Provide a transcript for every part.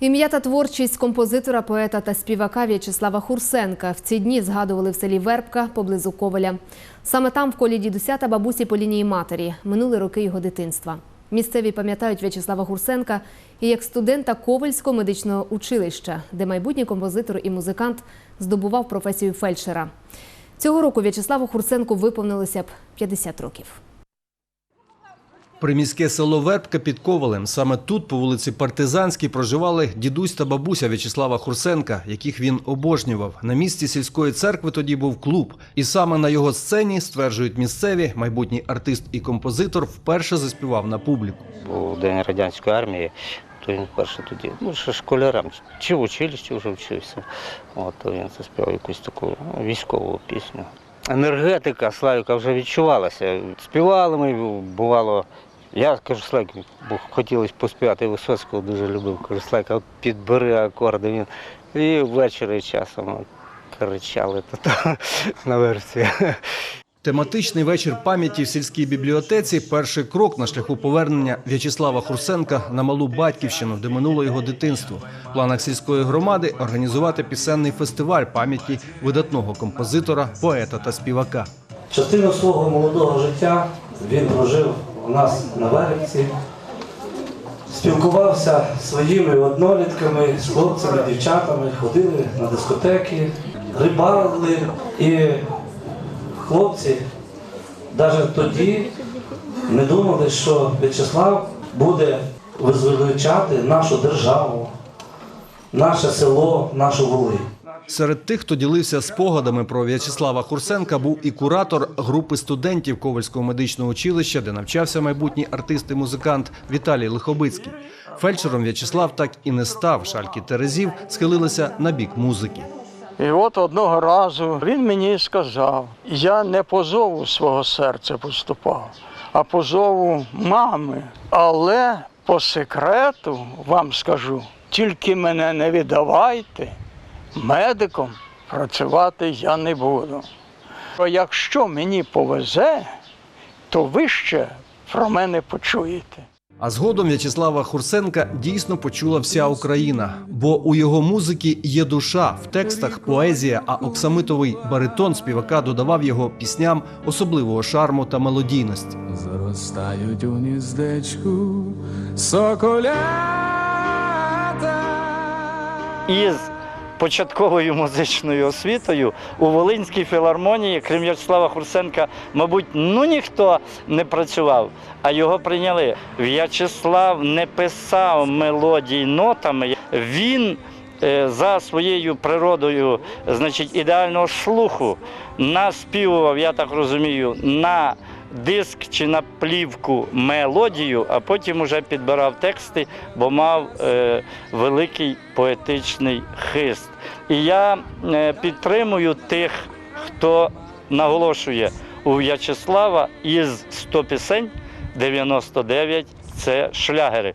Ім'я та творчість композитора, поета та співака В'ячеслава Хурсенка в ці дні згадували в селі Вербка поблизу Коваля. Саме там, в колі дідуся та бабусі по лінії матері, минули роки його дитинства. Місцеві пам'ятають В'ячеслава Хурсенка і як студента Ковальського медичного училища, де майбутній композитор і музикант здобував професію фельдшера. Цього року В'ячеславу Хурсенку виповнилося б 50 років. Приміське село Вербка під Ковалем. Саме тут, по вулиці Партизанській, проживали дідусь та бабуся В'ячеслава Хурсенка, яких він обожнював. На місці сільської церкви тоді був клуб. І саме на його сцені, стверджують місцеві, майбутній артист і композитор вперше заспівав на публіку. був День радянської армії, то він вперше тоді, ну, ще школярам, чи в училищі вже вчився. От, то він заспівав якусь таку військову пісню. Енергетика Славіка вже відчувалася. Співали ми, бувало. Я кажу, бо хотілося поспівати, Висоцького дуже любив. От підбери акорди. Він. І ввечері часом кричали тут на версії. Тематичний вечір пам'яті в сільській бібліотеці перший крок на шляху повернення В'ячеслава Хурсенка на малу батьківщину, де минуло його дитинство. В планах сільської громади організувати пісенний фестиваль пам'яті видатного композитора, поета та співака. Частину свого молодого життя він прожив у нас на Верівці, спілкувався своїми однолітками, з хлопцями, дівчатами, ходили на дискотеки, рибалили. І хлопці навіть тоді не думали, що В'ячеслав буде визволичати нашу державу, наше село, нашу Волинь. Серед тих, хто ділився спогадами про В'ячеслава Хурсенка, був і куратор групи студентів Ковальського медичного училища, де навчався майбутній артист і музикант Віталій Лихобицький. Фельдшером В'ячеслав так і не став. Шальки Терезів схилилися на бік музики. І от одного разу він мені сказав: я не по зову свого серця поступав, а по зову мами. Але по секрету вам скажу, тільки мене не віддавайте, медиком працювати я не буду. Бо якщо мені повезе, то ви ще про мене почуєте. А згодом В'ячеслава Хурсенка дійсно почула вся Україна, бо у його музики є душа в текстах поезія, а оксамитовий баритон співака додавав його пісням особливого шарму та мелодійності. Зростають у гніздечку соколята. із початковою музичною освітою у Волинській філармонії, крім В'ячеслава Хурсенка, мабуть, ну ніхто не працював, а його прийняли. В'ячеслав не писав мелодій нотами. Він е, за своєю природою, значить, ідеального слуху наспівував, я так розумію, на диск чи на плівку мелодію, а потім уже підбирав тексти, бо мав е, великий поетичний хист. І я е, підтримую тих, хто наголошує у В'ячеслава із 100 пісень 99 це шлягери.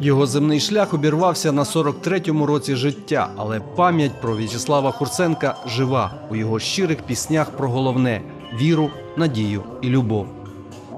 Його земний шлях обірвався на 43-му році життя, але пам'ять про В'ячеслава Хурсенка жива у його щирих піснях про головне віру, надію і любов.